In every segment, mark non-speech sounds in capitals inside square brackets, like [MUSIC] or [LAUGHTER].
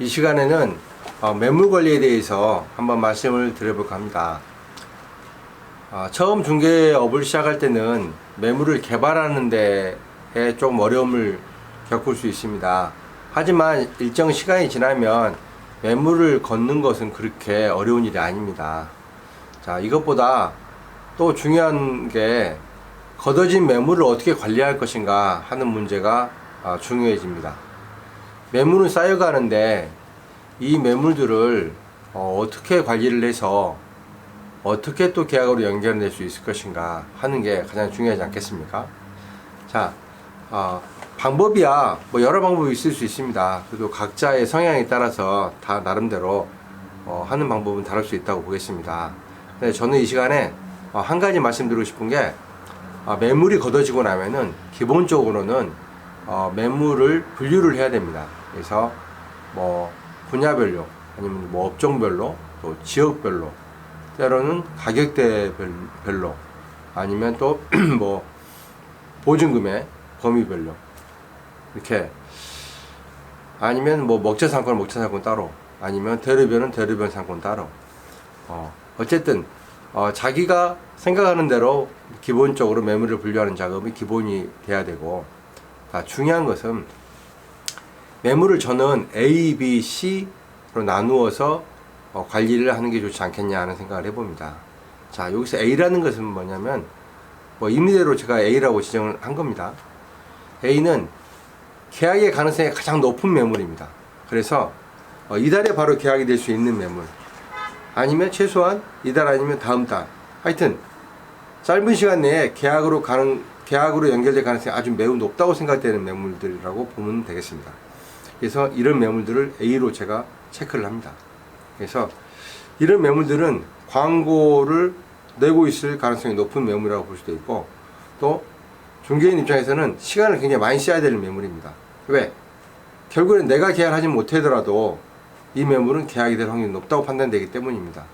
이 시간에는 어, 매물 관리에 대해서 한번 말씀을 드려볼까 합니다. 아, 처음 중개업을 시작할 때는 매물을 개발하는 데에 좀 어려움을 겪을 수 있습니다. 하지만 일정 시간이 지나면 매물을 걷는 것은 그렇게 어려운 일이 아닙니다. 자, 이것보다 또 중요한 게 걷어진 매물을 어떻게 관리할 것인가 하는 문제가 아, 중요해집니다. 매물은 쌓여가는데 이 매물들을 어, 떻게 관리를 해서 어떻게 또 계약으로 연결될 수 있을 것인가 하는 게 가장 중요하지 않겠습니까? 자, 어, 방법이야 뭐 여러 방법이 있을 수 있습니다. 그래도 각자의 성향에 따라서 다 나름대로 어, 하는 방법은 다를 수 있다고 보겠습니다. 근데 저는 이 시간에 어, 한 가지 말씀드리고 싶은 게 어, 매물이 걷어지고 나면은 기본적으로는 어, 매물을 분류를 해야 됩니다. 그래서 뭐 분야별로 아니면 뭐 업종별로 또 지역별로 때로는 가격대별로 아니면 또 [CLEARS THROAT] 뭐 보증금의 범위별로 이렇게 아니면 뭐 먹자 상권 먹자 상권 따로 아니면 대류변은 대류변 상권 따로 어 어쨌든 어 자기가 생각하는 대로 기본적으로 매물을 분류하는 작업이 기본이 돼야 되고 아, 중요한 것은 매물을 저는 A, B, C로 나누어서 어, 관리를 하는 게 좋지 않겠냐 하는 생각을 해봅니다. 자, 여기서 A라는 것은 뭐냐면, 뭐 임의대로 제가 A라고 지정을 한 겁니다. A는 계약의 가능성이 가장 높은 매물입니다. 그래서 어, 이달에 바로 계약이 될 수 있는 매물. 아니면 최소한 이달 아니면 다음 달. 하여튼 짧은 시간 내에 계약으로 가는 계약으로 연결될 가능성이 아주 매우 높다고 생각되는 매물들이라고 보면 되겠습니다. 그래서 이런 매물들을 A로 제가 체크를 합니다. 그래서 이런 매물들은 광고를 내고 있을 가능성이 높은 매물이라고 볼 수도 있고 또 중개인 입장에서는 시간을 굉장히 많이 써야 되는 매물입니다. 왜? 결국엔 내가 계약을 하지 못하더라도 이 매물은 계약이 될 확률이 높다고 판단되기 때문입니다.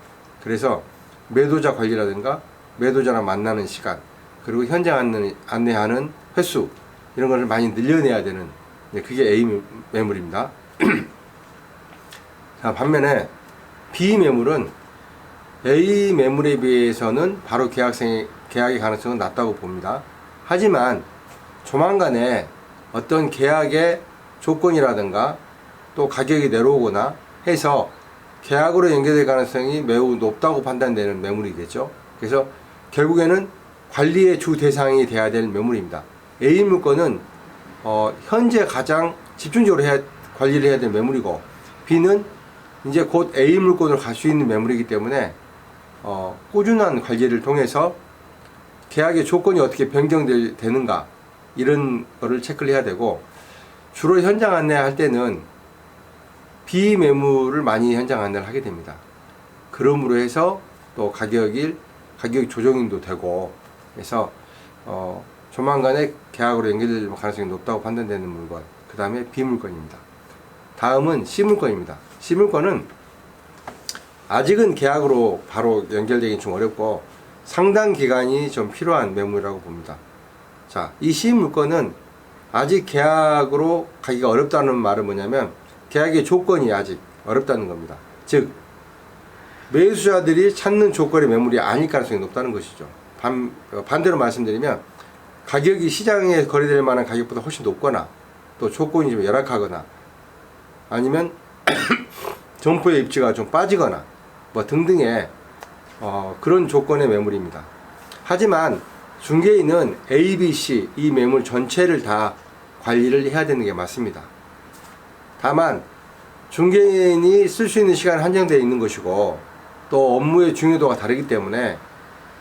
그래서 매도자 관리라든가 매도자랑 만나는 시간 그리고 현장 안내, 안내 하는 횟수 이런 것을 많이 늘려내야 되는 네, 그게 A 매물입니다. [CLEARS THROAT] 자, 반면에 B 매물은 A 매물에 비해서는 바로 계약생 계약의 가능성은 낮다고 봅니다. 하지만 조만간에 어떤 계약의 조건이라든가 또 가격이 내려오거나 해서 계약으로 연결될 가능성이 매우 높다고 판단되는 매물이겠죠. 그래서 결국에는 관리의 주 대상이 돼야 될 매물입니다. A 물건은 어, 현재 가장 집중적으로 해야, 관리를 해야 될 매물이고 B는 이제 곧 A 물건으로 갈 수 있는 매물이기 때문에 어, 꾸준한 관리를 통해서 계약의 조건이 어떻게 변경되는가 이런 거를 체크를 해야 되고 주로 현장 안내할 때는 B 매물을 많이 현장 안내를 하게 됩니다. 그러므로 해서 또 가격이 가격 조정도 되고 그래서 어, 조만간에 계약으로 연결될 가능성이 높다고 판단되는 물건 그 다음에 B 물건입니다. 다음은 C 물건입니다. C 물건은 아직은 계약으로 바로 연결되기 좀 어렵고 상당 기간이 좀 필요한 매물이라고 봅니다. 자, 이 C 물건은 아직 계약으로 가기가 어렵다는 말은 뭐냐면 계약의 조건이 아직 어렵다는 겁니다. 즉 매수자들이 찾는 조건의 매물이 아닐 가능성이 높다는 것이죠. 반, 어, 반대로 말씀드리면 가격이 시장에 거래될 만한 가격보다 훨씬 높거나 또 조건이 좀 열악하거나 아니면 [COUGHS] 점포의 입지가 좀 빠지거나 뭐 등등의 어, 그런 조건의 매물입니다. 하지만 중개인은 A, B, C 이 매물 전체를 다 관리를 해야 되는 게 맞습니다. 다만 중개인이 쓸 수 있는 시간 한정되어 있는 것이고 또 업무의 중요도가 다르기 때문에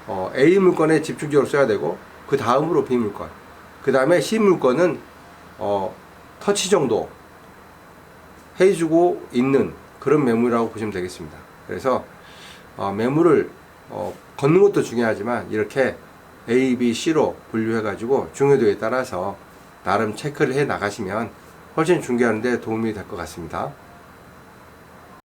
어, A 물건에 집중적으로 써야 되고 그 다음으로 B 물건 그 다음에 C 물건은 어, 터치 정도 해주고 있는 그런 매물이라고 보시면 되겠습니다. 그래서 어, 매물을 어, 걷는 것도 중요하지만 이렇게 A, B, C로 분류해 가지고 중요도에 따라서 나름 체크를 해 나가시면 훨씬 중개하는데 도움이 될 것 같습니다.